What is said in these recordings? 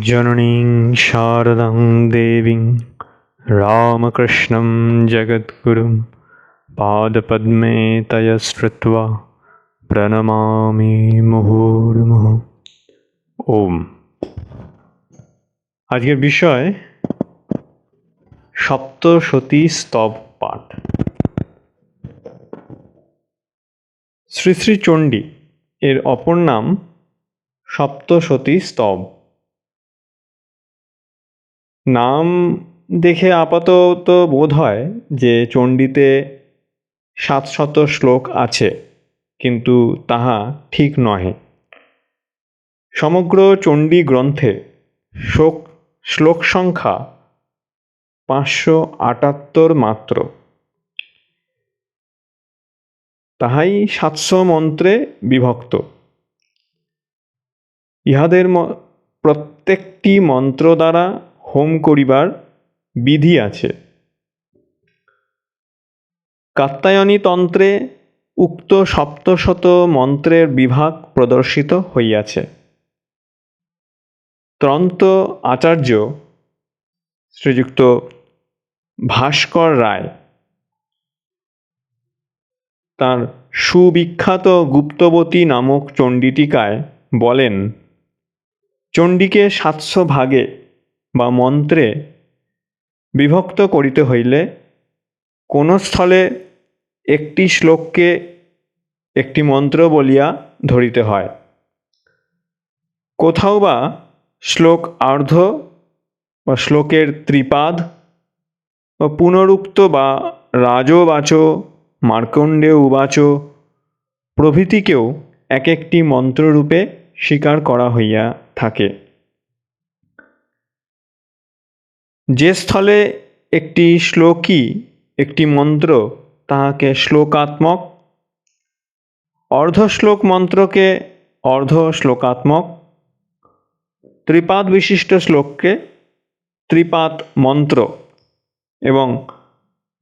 জননীং শারদাং দেবীং রামকৃষ্ণম জগদ্গুরু পাদপদ্মে তয়শ্রুত্বা প্রণমামি মুহুর্মুহ ওম আজকের বিষয় সপ্তসতী স্তব পাঠ। শ্রী শ্রী চণ্ডী এর অপর নাম সপ্তসতী স্তব। নাম দেখে আপাতত বোধ হয় যে চণ্ডীতে সাতশত শ্লোক আছে, কিন্তু তাহা ঠিক নহে। সমগ্র চণ্ডী গ্রন্থে শোক, শ্লোক সংখ্যা পাঁচশো আটাত্তর মাত্র। তাহাই সাতশো মন্ত্রে বিভক্ত। ইহাদের প্রত্যেকটি মন্ত্র দ্বারা হোম করিবার বিধি আছে। কাত্যায়নী তন্ত্রে উক্ত সপ্তশত মন্ত্রের বিভাগ প্রদর্শিত হইয়াছে। ত্রন্ত আচার্য শ্রীযুক্ত ভাস্কর রায় তার সুবিখ্যাত গুপ্তবতী নামক চণ্ডীটিকায় বলেন, চণ্ডীকে সাতশো ভাগে বা মন্ত্রে বিভক্ত করিতে হইলে কোন স্থলে একটি শ্লোককে একটি মন্ত্র বলিয়া ধরিতে হয়। কোথাও বা শ্লোক আর্ধ বা শ্লোকের ত্রিপাদ বা পুনরুক্ত বা রাজবাচ মার্কণ্ডেয় উবাচ প্রভৃতিকেও এক একটি মন্ত্ররূপে স্বীকার করা হইয়া থাকে। যে স্থলে একটি শ্লোকই, একটি মন্ত্র তাহাকে শ্লোকাত্মক, অর্ধশ্লোক মন্ত্রকে অর্ধ শ্লোকাত্মক ত্রিপাদ বিশিষ্ট শ্লোককে ত্রিপাদ মন্ত্র এবং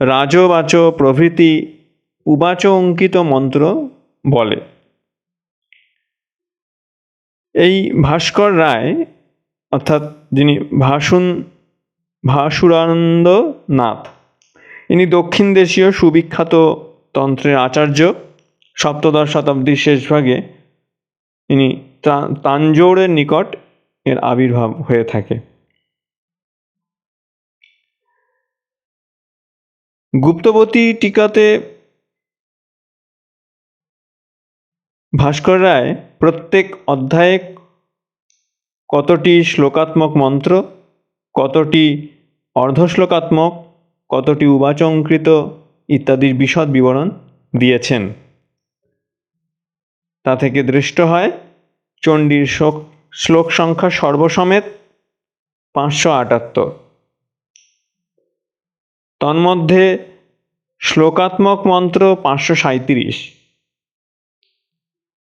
রাজবাচ প্রভৃতি উবাচ অঙ্কিত মন্ত্র বলে। এই ভাস্কর রায়, অর্থাৎ যিনি ভাসুন ভাসুরানন্দ নাথ ইনি দক্ষিণ দেশীয় সুবিখ্যাত তন্ত্রের আচার্য। সপ্তদশ শতাব্দীর শেষভাগে ইনি তাঞ্জোরের নিকট এর আবির্ভাব হয়ে থাকে। গুপ্তবতী টিকাতে ভাস্কর রায় প্রত্যেক অধ্যায়ে কতটি শ্লোকাত্মক মন্ত্র কতটি অর্ধশ্লোকাত্মক, কতটি উবাচঙ্কৃত ইত্যাদির বিশদ বিবরণ দিয়েছেন। তা থেকে দৃষ্ট হয় চণ্ডীর শোক- শ্লোক সংখ্যা সর্বসমেত পাঁচশো আটাত্তর। তন্মধ্যে শ্লোকাত্মক মন্ত্র পাঁচশো সাঁইত্রিশ।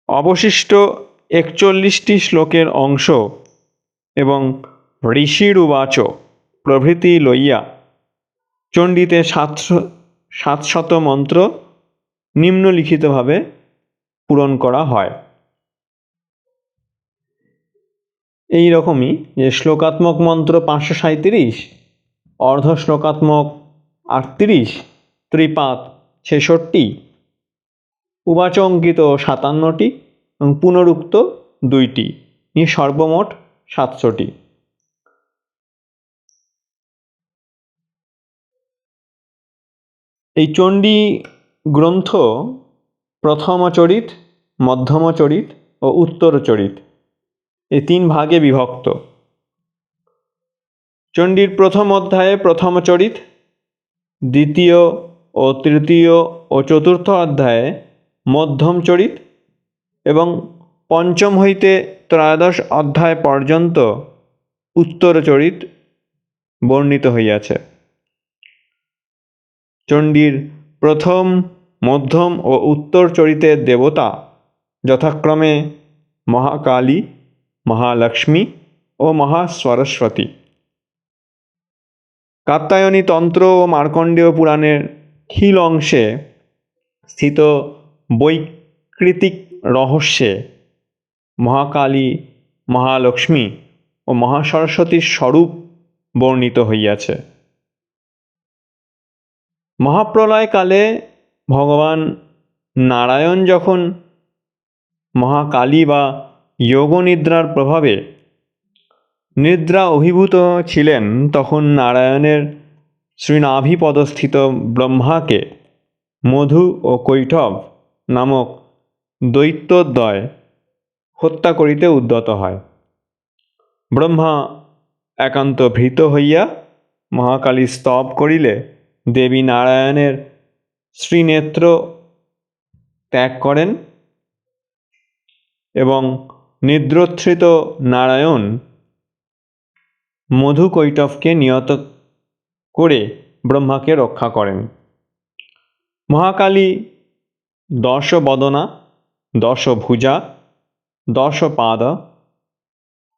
অবশিষ্ট একচল্লিশটি শ্লোকের অংশ এবং ঋষির উবাচ প্রভৃতি লইয়া চণ্ডীতে সাতশো, সাতশত মন্ত্র নিম্নলিখিতভাবে পূরণ করা হয়। এই রকমই যে শ্লোকাত্মক মন্ত্র পাঁচশো সাঁইত্রিশ, অর্ধ শ্লোকাত্মক আটত্রিশ ত্রিপাত ছেষট্টি, উবাচ অঙ্কিত সাতান্নটি এবং পুনরুক্ত দুইটি, নিয়ে সর্বমোট সাতশোটি। এই চণ্ডী গ্রন্থ প্রথম চরিত মধ্যম চরিত ও উত্তর চরিত এই তিন ভাগে বিভক্ত। চণ্ডীর প্রথম অধ্যায়ে প্রথম চরিত দ্বিতীয় ও তৃতীয় ও চতুর্থ অধ্যায়ে মধ্যম চরিত এবং পঞ্চম হইতে ত্রয়োদশ অধ্যায় পর্যন্ত উত্তর চরিত বর্ণিত হইয়াছে। চণ্ডীর প্রথম, মধ্যম ও উত্তর চরিতের দেবতা, যথাক্রমে মহাকালী, মহালক্ষ্মী ও মহাসরস্বতী কাত্যায়নী তন্ত্র ও মার্কণ্ডেয় পুরাণের খিল অংশে স্থিত বৈকৃতিক রহস্যে মহাকালী, মহালক্ষ্মী ও মহাসরস্বতীর স্বরূপ বর্ণিত হইয়াছে। মহাপ্রলয়কালে ভগবান নারায়ণ যখন মহাকালী বা যোগনিদ্রার প্রভাবে নিদ্রা অভিভূত ছিলেন, তখন নারায়ণের শ্রীনাভিপদস্থিত ব্রহ্মাকে মধু ও কৈঠব নামক দৈত্যদ্বয় হত্যা করিতে উদ্যত হয়। ব্রহ্মা একান্ত ভীত হইয়া মহাকালী স্তব করিলে দেবী নারায়ণের শ্রীনেত্র ত্যাগ করেন এবং নিদ্রোত্থিত নারায়ণ মধু কৈটবকে নিয়ত করে ব্রহ্মাকে রক্ষা করেন। মহাকালী দশ বদনা দশ ভুজা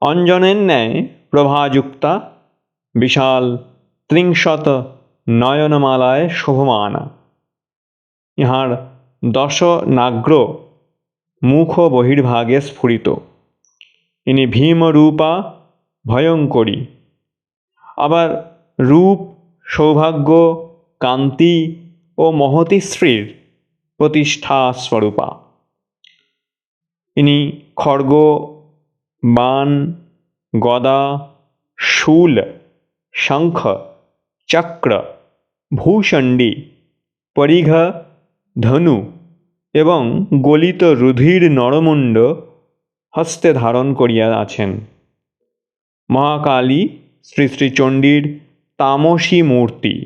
অঞ্জনের ন্যায় প্রভাযুক্তা, বিশাল ত্রিংশত নয়নমালায় শোভমানা। ইহার দশ নাগ্র মুখ বহির্ভাগে স্ফুরিত। ইনি ভীমরূপা ভয়ঙ্করী। আবার রূপ, সৌভাগ্য, কান্তি ও মহতী শ্রীর প্রতিষ্ঠা স্বরূপা। ইনি খড়গ বান গদা, শূল, শঙ্খ, চক্র ভূষণ্ডী, পরিঘ, ধনু এবং গলিত রুধির নরমুণ্ড হস্তে ধারণ করিয়া আছেন। মহাকালী শ্রী শ্রী চণ্ডীর তামসী মূর্তি।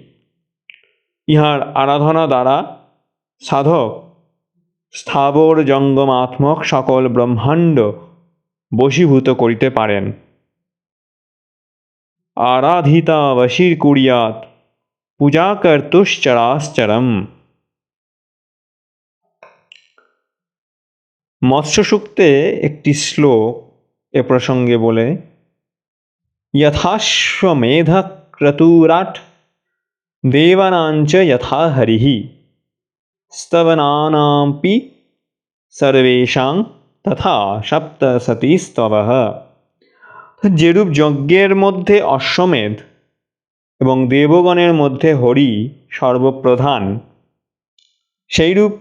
ইহার আরাধনা দ্বারা সাধক, স্থাবর জঙ্গমাত্মক সকল ব্রহ্মাণ্ড বশীভূত করিতে পারেন। আরাধিতা বশীর কুরিয়াত পূজা কর্তুশ্চরাশ্চরম মৎস্য একটি শ্লোক এ প্রসঙ্গে বলে यथाश्वमेध क्रतुराट देवानाञ्च यथा हरिः स्तवनानामपि সর্বেশাং তথা সপ্তশতী স্তবহ যেরূপ যজ্ঞের মধ্যে অশ্বমেধ এবং দেবগণের মধ্যে হরি সর্বপ্রধান। সেইরূপ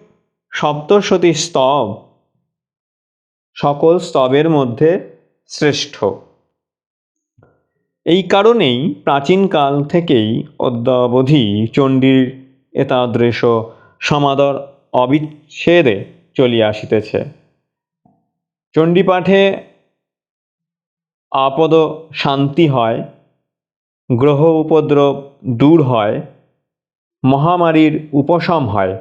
সপ্তশতী স্তব সকল স্তবের মধ্যে শ্রেষ্ঠ। এই কারণেই প্রাচীনকাল থেকেই অদ্যাবধি চণ্ডীর এতাদৃশ সমাদর অবিচ্ছেদে চলিয়া আসিতেছে। চণ্ডীপাঠে আপদ শান্তি হয় গ্রহ উপদ্রব দূর হয়, মহামারীর উপশম হয়।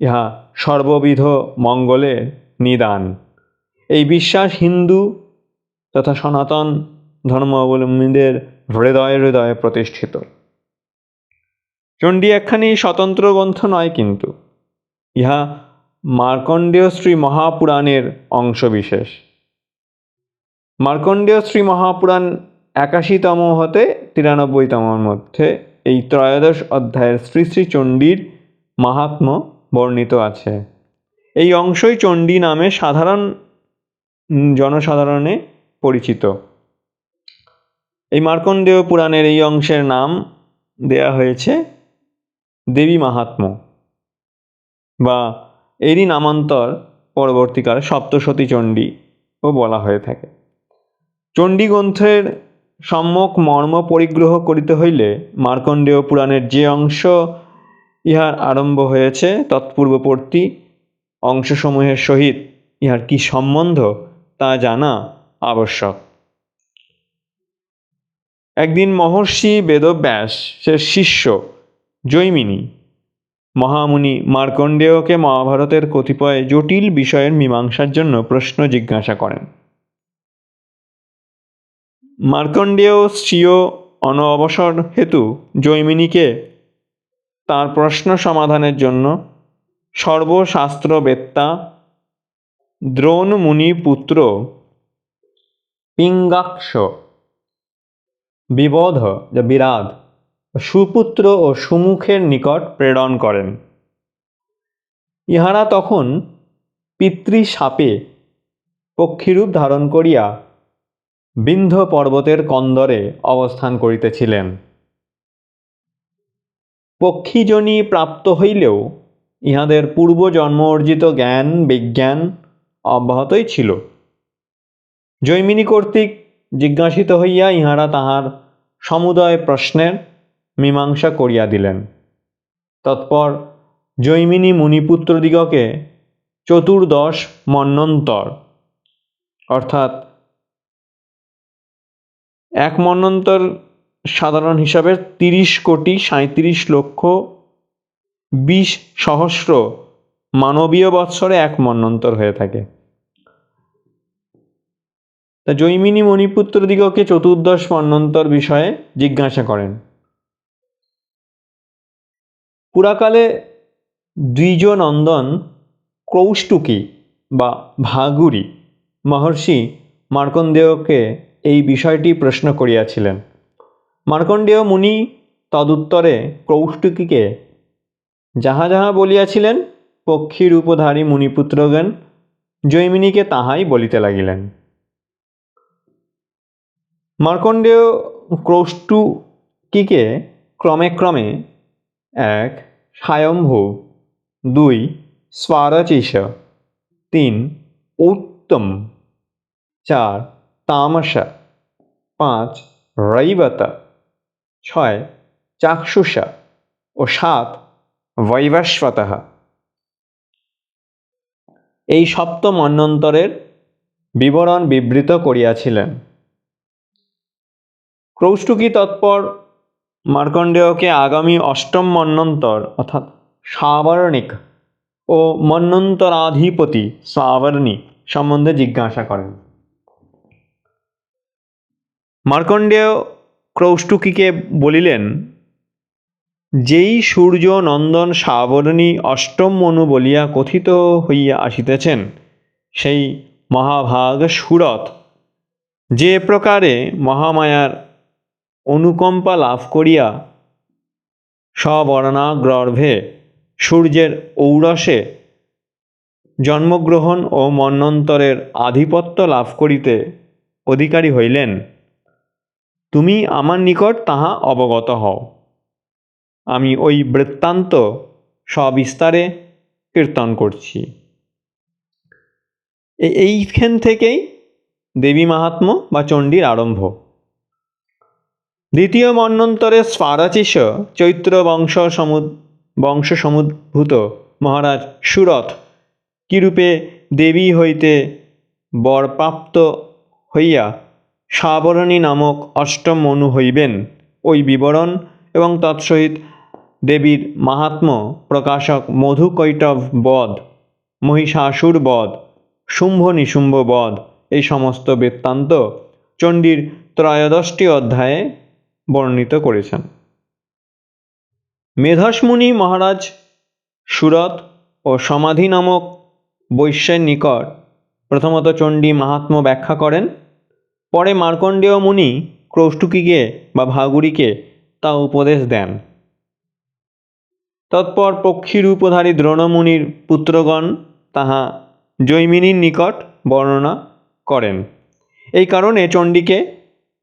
ইহা সর্ববিধ মঙ্গলে নিদান। এই বিশ্বাস হিন্দু তথা সনাতন ধর্মাবলম্বীদের হৃদয়ে হৃদয়ে প্রতিষ্ঠিত। চণ্ডী একখানি স্বতন্ত্র গ্রন্থ নয় কিন্তু, ইহা মার্কণ্ডেয় শ্রী মহাপুরাণের অংশবিশেষ। মার্কণ্ডেয় শ্রী মহাপুরাণ একাশিতম হতে তিরানব্বইতমর মধ্যে এই ত্রয়োদশ অধ্যায়ের শ্রী শ্রী চণ্ডীর মাহাত্ম বর্ণিত আছে। এই অংশই চণ্ডী নামে সাধারণ জনসাধারণে পরিচিত। এই মার্কণ্ডেয় পুরাণের এই অংশের নাম দেয়া হয়েছে দেবী মাহাত্ম বা এরই নামান্তর পরবর্তীকালে সপ্তশতী চণ্ডী ও বলা হয়ে থাকে। চণ্ডী গ্রন্থের সম্যক মর্ম পরিগ্রহ করিতে হইলে মার্কণ্ডেয় পুরাণের যে অংশ ইহার আরম্ভ হয়েছে, তৎপূর্ববর্তী অংশসমূহের সহিত ইহার কি সম্বন্ধ তা জানা আবশ্যক। একদিন মহর্ষি বেদব্যাস, সে শিষ্য জৈমিনী, মহামুনি মার্কণ্ডেয়কে মহাভারতের কতিপয় জটিল বিষয়ের মীমাংসার জন্য প্রশ্ন জিজ্ঞাসা করেন। মার্কণ্ডেয় স্বীয় অনবসর হেতু জৈমিনীকে তার প্রশ্ন সমাধানের জন্য সর্বশাস্ত্রবেত্তা দ্রোণ মুনি পুত্র পিঙ্গাক্ষ বিবধ, যা বিরাধ সুপুত্র ও সুমুখের নিকট প্রেরণ করেন। ইহারা তখন পিতৃসাপে পক্ষীরূপ ধারণ করিয়া বিন্ধ্য পর্বতের কন্দরে অবস্থান করিতেছিলেন। পক্ষীজনী প্রাপ্ত হইলেও ইহাদের পূর্বজন্ম অর্জিত জ্ঞান, বিজ্ঞান অব্যাহতই ছিল। জৈমিনী কর্তৃক জিজ্ঞাসিত হইয়া ইহারা তাহার সমুদয় প্রশ্নের মীমাংসা করিয়া দিলেন। তৎপর জৈমিনী মুনিপুত্রদিগকে চতুর্দশ মন্বন্তর অর্থাৎ এক মন্বন্তর সাধারণ হিসাবে তিরিশ কোটি সাঁত্রিশ লক্ষ বিশ সহস্র মানবীয় বৎসরে এক মন্বন্তর হয়ে থাকে। তা জৈমিনী মণিপুত্র দিগকে চতুর্দশ মন্বন্তর বিষয়ে জিজ্ঞাসা করেন। পুরাকালে দ্বিজনন্দন কৌষ্টুকী বা ভাগুরি মহর্ষি মার্কণ্ডেয়কে এই বিষয়টি প্রশ্ন করিয়াছিলেন। মার্কণ্ডেয় মুনি তদুত্তরে কৌষ্টুকীকে যাহা যাহা বলিয়াছিলেন পক্ষীর উপধারী মুনিপুত্রগণ, জৈমিনীকে তাহাই বলিতে লাগিলেন। মার্কণ্ডেয় কৌষ্টুকীকে ক্রমে ক্রমে এক, স্বয়ম্ভু, দুই, স্বারচিষ, তিন, উত্তম, চার তামসা পাঁচ, রৈবতা। ছয়, চাক্ষুষা। ও সাত, বৈবস্বত। এই সপ্ত মন্বন্তরের বিবরণ বিবৃত করিয়াছিলেন। কৌষ্টুকী তৎপর মার্কণ্ডেয়কে আগামী অষ্টম মন্বন্তর অর্থাৎ সাবর্ণিক ও মন্বন্তরাধিপতি সাবর্ণী সম্বন্ধে জিজ্ঞাসা করেন। মার্কণ্ডেয় ক্রৌষ্টুকিকে বলিলেন, যেই সূর্য নন্দন সাবর্ণী অষ্টম মনু বলিয়া কথিত হইয়া আসিতেছেন, সেই মহাভাগ সুরত যে প্রকারে মহামায়ার অনুকম্পা লাভ করিয়া সবর্ণাগ্রর্ভে সূর্যের ঔরসে জন্মগ্রহণ ও মন্বন্তরের আধিপত্য লাভ করিতে অধিকারী হইলেন তুমি আমার নিকট তাহা অবগত হও। আমি ওই বৃত্তান্ত সবিস্তারে কীর্তন করছি। এইখান থেকেই দেবী মাহাত্ম বা চণ্ডীর আরম্ভ। দ্বিতীয় মন্বন্তরে স্বারাচিষ চৈত্র বংশ সমু বংশ সমুদ্ভূত মহারাজ সুরথ কিরূপে দেবী হইতে বরপ্রাপ্ত হইয়া সাবরণী নামক অষ্টম মনু হইবেন। ওই বিবরণ এবং তৎসহিত দেবীর মাহাত্ম প্রকাশক মধুকৈটব বধ, মহিষাসুর বধ, শুম্ভ নিশুম্ভ বধ, এই সমস্ত বৃত্তান্ত চণ্ডীর ত্রয়োদশটি অধ্যায়ে বর্ণিত করেছেন। মেধসমুনি মহারাজ সুরত ও সমাধি নামক বৈশ্যের নিকট প্রথমত চণ্ডী মাহাত্ম্য ব্যাখ্যা করেন। পরে মার্কণ্ডেয় মুনি ক্রৌষ্টুকিকে বা ভাগুরীকে তা উপদেশ দেন। তৎপর পক্ষীর উপধারী দ্রোণমুনির পুত্রগণ তাহা জৈমিনীর নিকট বর্ণনা করেন। এই কারণে চণ্ডীকে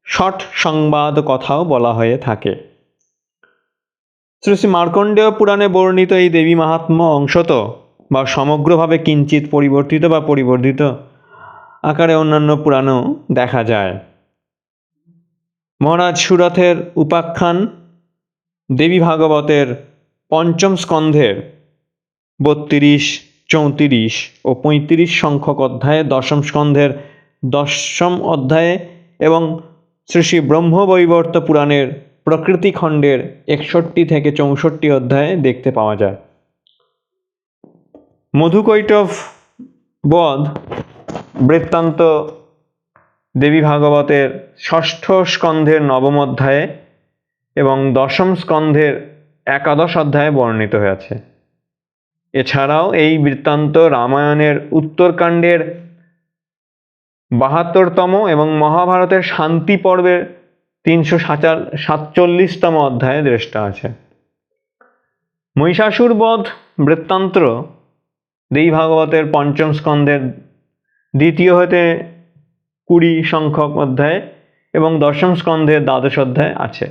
ষট সংবাদ কথাও বলা হয়ে থাকে। শ্রী শ্রী মার্কণ্ডেয় পুরাণে বর্ণিত এই দেবী মাহাত্ম্য অংশত বা সমগ্রভাবে কিঞ্চিত পরিবর্তিত বা পরিবর্ধিত আকারে অন্যান্য পুরাণেও দেখা যায়। মহারাজ সুরথের উপাখ্যান দেবী ভাগবতের পঞ্চম স্কন্ধের বত্রিশ, চৌত্রিশ ও পঁয়ত্রিশ সংখ্যক অধ্যায়ে দশম স্কন্ধের দশম অধ্যায়ে এবং শ্রী শ্রী ব্রহ্মবৈবর্ত পুরাণের প্রকৃতি খণ্ডের একষট্টি থেকে চৌষট্টি অধ্যায়ে দেখতে পাওয়া যায়। মধুকৈটভ বধ বৃত্তান্ত দেবী ভাগবতের ষষ্ঠ স্কন্ধের নবম অধ্যায়ে এবং দশম স্কন্ধের একাদশ অধ্যায়ে বর্ণিত হয়েছে এছাড়াও এই বৃত্তান্ত রামায়ণের উত্তরকাণ্ডের বাহাত্তরতম এবং মহাভারতের শান্তি পর্বের তিনশো সাতচল্লিশতম অধ্যায়ে দৃষ্ট আছে। মহিষাসুর বধ বৃত্তান্ত দেই ভাগবতের পঞ্চম স্কন্ধের দ্বিতীয় হতে কুড়ি সংখ্যক অধ্যায় এবং দশম স্কন্ধের দ্বাদশ অধ্যায় আছে।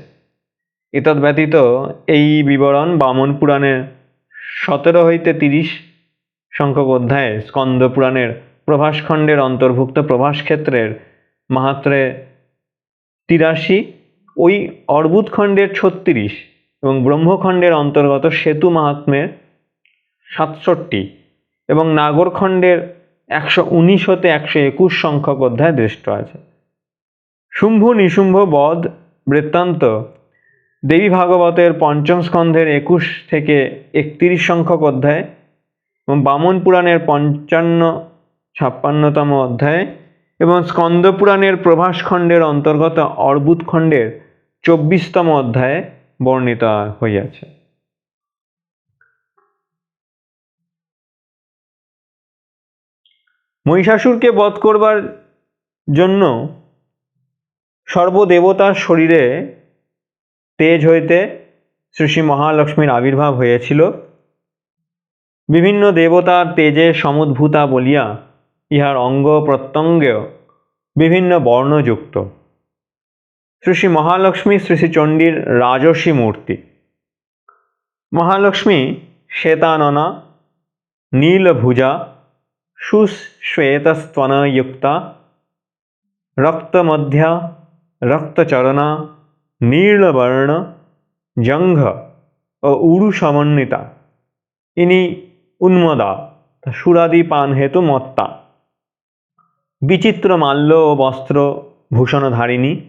এতদ ব্যতীত এই বিবরণ বামন পুরাণের সতেরো হইতে তিরিশ সংখ্যক অধ্যায়ে স্কন্দ পুরাণের প্রভাসখণ্ডের অন্তর্ভুক্ত প্রভাস ক্ষেত্রের মাহাত্রে তিরাশি, ওই অর্বুদ খণ্ডের ছত্রিশ এবং ব্রহ্মখণ্ডের অন্তর্গত সেতু মাহাত্ম্যের সাতষট্টি এবং নাগরখণ্ডের একশো উনিশ হতে একশো একুশ সংখ্যক অধ্যায় দৃষ্ট আছে। শুম্ভ, নিশুম্ভ বধ বৃত্তান্ত। দেবী ভাগবতের পঞ্চম স্কন্ধের একুশ থেকে একত্রিশ সংখ্যক অধ্যায় এবং বামন পুরাণের পঞ্চান্ন, ছাপ্পান্নতম অধ্যায় এবং স্কন্দ পুরাণের প্রভাস খণ্ডের অন্তর্গত অর্বুদ খণ্ডের চব্বিশতম অধ্যায়ে বর্ণিত হইয়াছে। মহিষাসুরকে বধ করবার জন্য সর্বদেবতার শরীরে তেজ হইতে শ্রী মহালক্ষ্মীর আবির্ভাব হয়েছিল বিভিন্ন দেবতার তেজে সমুদ্ভূতা বলিয়া ইহার অঙ্গ প্রত্যঙ্গেও বিভিন্ন বর্ণযুক্ত। শ্রী মহালক্ষ্মী শ্রী চণ্ডীর রাজসী মূর্তি। মহালক্ষ্মী শ্বেতাননা, নীলভুজা शुश्वेतस्त्वनयुक्ता রক্তমধ্য রক্তচরণা নীলবর্ণ জঙ্ঘ ও উরু সমন্বিতা ইনি উন্মদা সুরাদি পান হেতু মত্তা বিচিত্র মাল্য ও বস্ত্র ভূষণধারিণী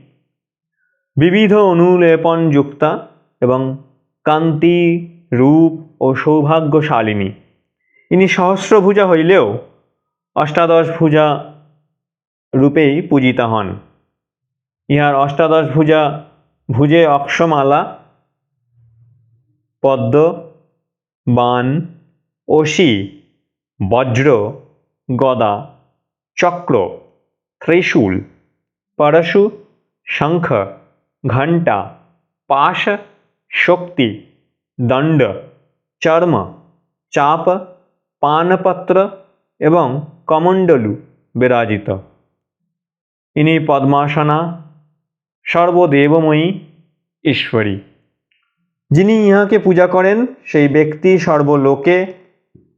বিবিধ অনুলেপন যুক্তা এবং কান্তি রূপ ও সৌভাগ্যশালিনী। ইনি সহস্রভুজা হইলেও অষ্টাদশ ভুজা রূপেই পূজিতা হন। ইহার অষ্টাদশ ভুজা ভুজে অক্ষমালা, পদ্ম, বান অসি বজ্র, গদা, চক্র, ত্রিশূল, পরশু, শঙ্খ, ঘণ্টা, পাশ, শক্তি, দণ্ড, চর্ম, চাপ, পানপত্র এবং কমণ্ডলু বিরাজিত। ইনি পদ্মাসনা, সর্বদেবময়ী ঈশ্বরী। যিনি ইহাকে পূজা করেন, সেই ব্যক্তি সর্বলোকে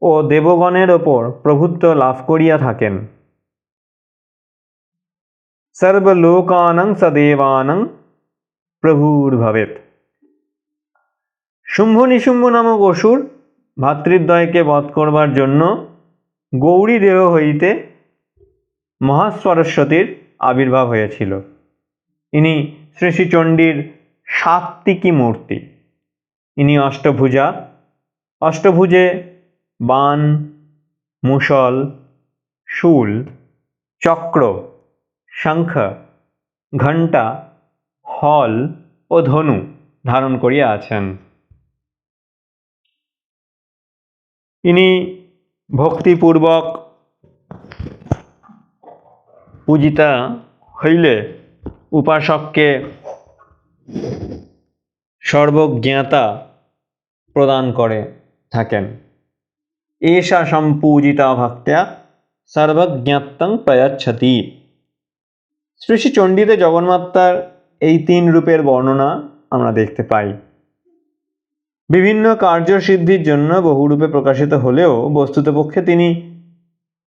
ও দেবগণের ওপর প্রভুত্ব লাভ করিয়া থাকেন। সর্বলোকানং সদেবানং প্রভুর্ভবেত শুম্ভ নিশুম্ভ নামক অসুর ভাতৃদ্বয়কে বধ করবার জন্য গৌরী দেহ হইতে মহাসরস্বতীর আবির্ভাব হয়েছিল ইনি শ্রী শ্রী চণ্ডীর সাত্ত্বিকী মূর্তি। ইনি অষ্টভুজা। অষ্টভুজে বান মুসল শূল, চক্র, শঙ্খ, ঘণ্টা, হল ও ধনু ধারণ করিয়া আছেন। ইনি ভক্তিপূর্বক পূজিতা হইলে উপাসককে সর্বজ্ঞাতা প্রদান করে থাকেন। এষা সম্পূজিতা ভক্ত্যা সর্বজ্ঞাতং প্রয়াচ্ছতি। শ্রী শ্রী চণ্ডীতে জগন্মাতার এই তিন রূপের বর্ণনা আমরা দেখতে পাই। বিভিন্ন কার্যসিদ্ধির জন্য বহুরূপে প্রকাশিত হলেও বস্তুতপক্ষে তিনি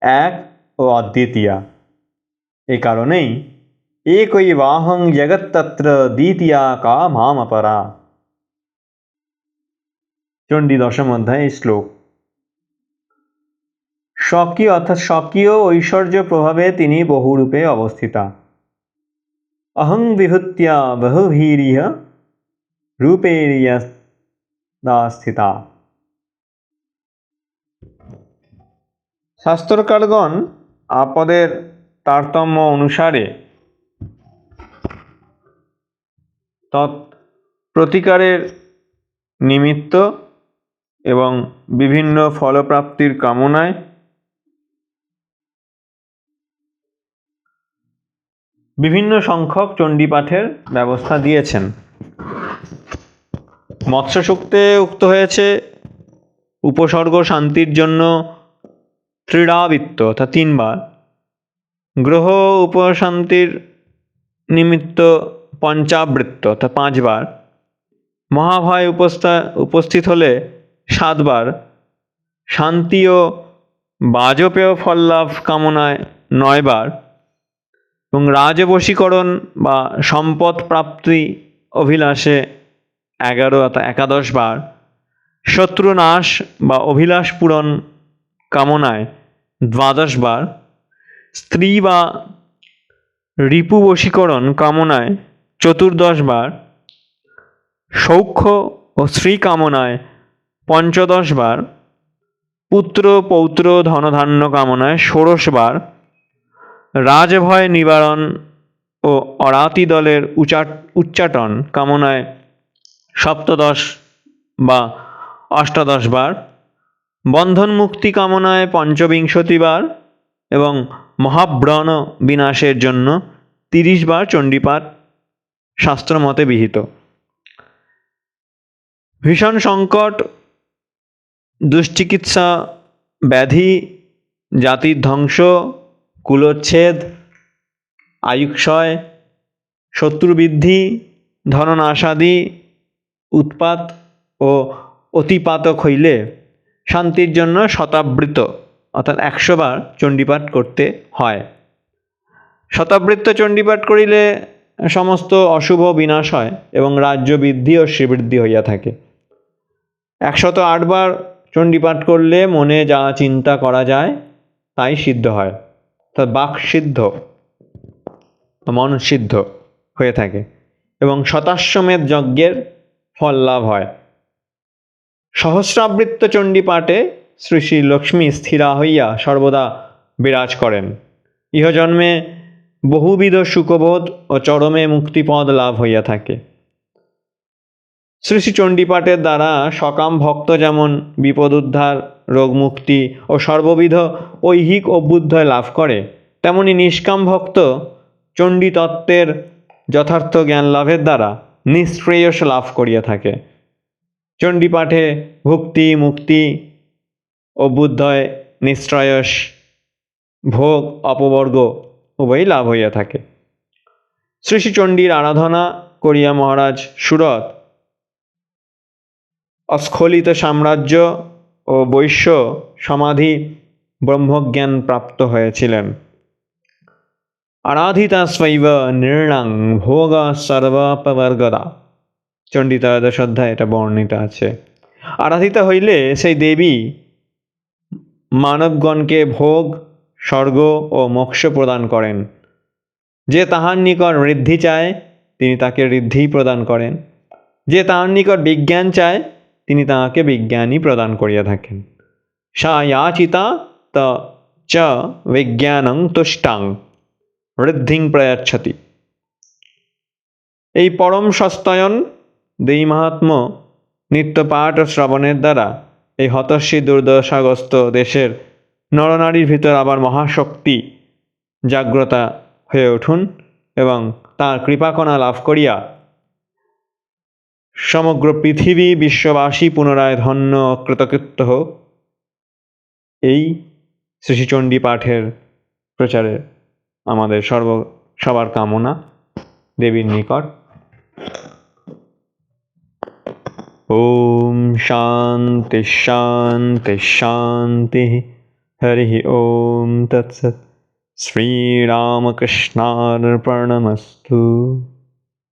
এক ও অদ্বিতীয়া। এই কারণেই একই বাহং জগত্তত্র দ্বিতীয়া কা মাম অপরা চণ্ডী দশম অধ্যায় শ্লোক। স্বকীয় অর্থাৎ স্বকীয় ঐশ্বর্য প্রভাবে তিনি বহুরূপে অবস্থিতা। অহং বিভূত্যা বহুভীরিয় রূপেরিয়া স্থিতা। শাস্ত্রকারগণ আপদের তারতম্য অনুসারে তৎ প্রতিকারের নিমিত্ত এবং বিভিন্ন ফলপ্রাপ্তির কামনায় বিভিন্ন সংখ্যক চণ্ডীপাঠের ব্যবস্থা দিয়েছেন। মৎস্য সূক্তে উক্ত হয়েছে উপসর্গ শান্তির জন্য ত্রিড়াবৃত্ত, অর্থাৎ তিনবার। গ্রহ উপশান্তির নিমিত্ত পঞ্চাবৃত্ত, অর্থাৎ পাঁচবার। মহাভয় উপস্থা, উপস্থিত হলে সাতবার। শান্তি ও বাজপেয় ফল লাভ কামনায় নয়বার। এবং রাজবশীকরণ বা সম্পদ প্রাপ্তি অভিলাষে এগারো একাদশ বার শত্রুনাশ বা অভিলাষ পূরণ কামনায় দ্বাদশ বার, স্ত্রী বা রিপু বশীকরণ কামনায় চতুর্দশ বার, সৌখ্য ও শ্রী কামনায় পঞ্চদশ বার, পুত্র, পৌত্র, ধনধান্য কামনায় ষোড়শ বার, রাজভয় নিবারণ ও অরাতি দলের উচ্চাটন কামনায় সপ্তদশ বা অষ্টাদশ বার, বন্ধন মুক্তি কামনায় পঞ্চবিংশতিবার এবং মহাব্রণ বিনাশের জন্য তিরিশ বার চণ্ডীপাঠ শাস্ত্রমতে বিহিত। ভীষণ সংকট, দুশ্চিকিৎসা, ব্যাধি, জাতির ধ্বংস, কুলোচ্ছেদ, আয়ুক্ষয়, শত্রুবৃদ্ধি, ধননাশাদি উৎপাত ও অতিপাতক হইলে শান্তির জন্য শতাবৃত অর্থাৎ একশো বার চণ্ডীপাঠ করতে হয়। শতাবৃত্ত চণ্ডীপাঠ করিলে সমস্ত অশুভ বিনাশ হয় এবং রাজ্য বৃদ্ধি ও শ্রীবৃদ্ধি হইয়া থাকে। একশত আটবার চণ্ডীপাঠ করলে মনে যা চিন্তা করা যায়, তাই সিদ্ধ হয়। অর্থাৎ বাক সিদ্ধ, মন সিদ্ধ হয়ে থাকে এবং শতাশ্বমেধ যজ্ঞের ফল লাভ হয়। সহস্রাবৃত্ত চণ্ডী পাঠে শ্রী শ্রী লক্ষ্মী স্থিরা হইয়া সর্বদা বিরাজ করেন। ইহজন্মে বহুবিধ সুখবোধ ও চরমে মুক্তিপদ লাভ হইয়া থাকে। শ্রী শ্রী চণ্ডীপাঠের দ্বারা সকাম ভক্ত যেমন বিপদ উদ্ধার রোগ মুক্তি ও সর্ববিধ ঐহিক অভ্যুদয় লাভ করে, তেমনি নিষ্কাম ভক্ত চণ্ডী তত্ত্বের যথার্থ জ্ঞান লাভের দ্বারা নিঃশ্রেয়স লাভ করিয়া থাকে। চণ্ডীপাঠে ভক্তি, মুক্তি অভ্যুদয় নিশ্রয়স ভোগ, অপবর্গ উভয়ই লাভ হইয়া থাকে। শ্রী চণ্ডীর আরাধনা করিয়া মহারাজ সুরত অস্খলিত সাম্রাজ্য ও বৈশ্য সমাধি ব্রহ্মজ্ঞান প্রাপ্ত হয়েছিলেন। আরাধিতা স্বৈব নৃণাং ভোগ সর্বাপবর্গদা চণ্ডী ত্রয়োদশ অধ্যায় এটা বর্ণিত আছে। আরাধিতা হইলে সেই দেবী মানবগণকে ভোগ, স্বর্গ ও মোক্ষ প্রদান করেন। যে তাহার নিকট ঋদ্ধি চায়, তিনি তাকে ঋদ্ধি প্রদান করেন। যে তাহার নিকট বিজ্ঞান চায়, তিনি তাহাকে বিজ্ঞানই প্রদান করিয়া থাকেন। সা ইয়াচিতা ত চ, বিজ্ঞানং তুষ্টাং। ঋদ্ধিং প্রয়াচ্ছতি এই পরম সস্তয়ন দেই মাহাত্ম নিত্য পাঠ ও শ্রবণের দ্বারা এই হতস্বী দুর্দশাগ্রস্ত দেশের নরনারীর ভিতর আবার মহাশক্তি জাগ্রতা হয়ে উঠুন এবং তার কৃপাকণা লাভ করিয়া সমগ্র পৃথিবী বিশ্ববাসী পুনরায় ধন্য কৃতকৃত্য হোক। এই শ্রীচণ্ডী পাঠের প্রচারে আমাদের সর্ব সবার কামনা দেবীর নিকট। ওম শান্তি শান্তি শান্তি। হরি ওম তৎসৎ। শ্রীরামকৃষ্ণার্পণমস্তু।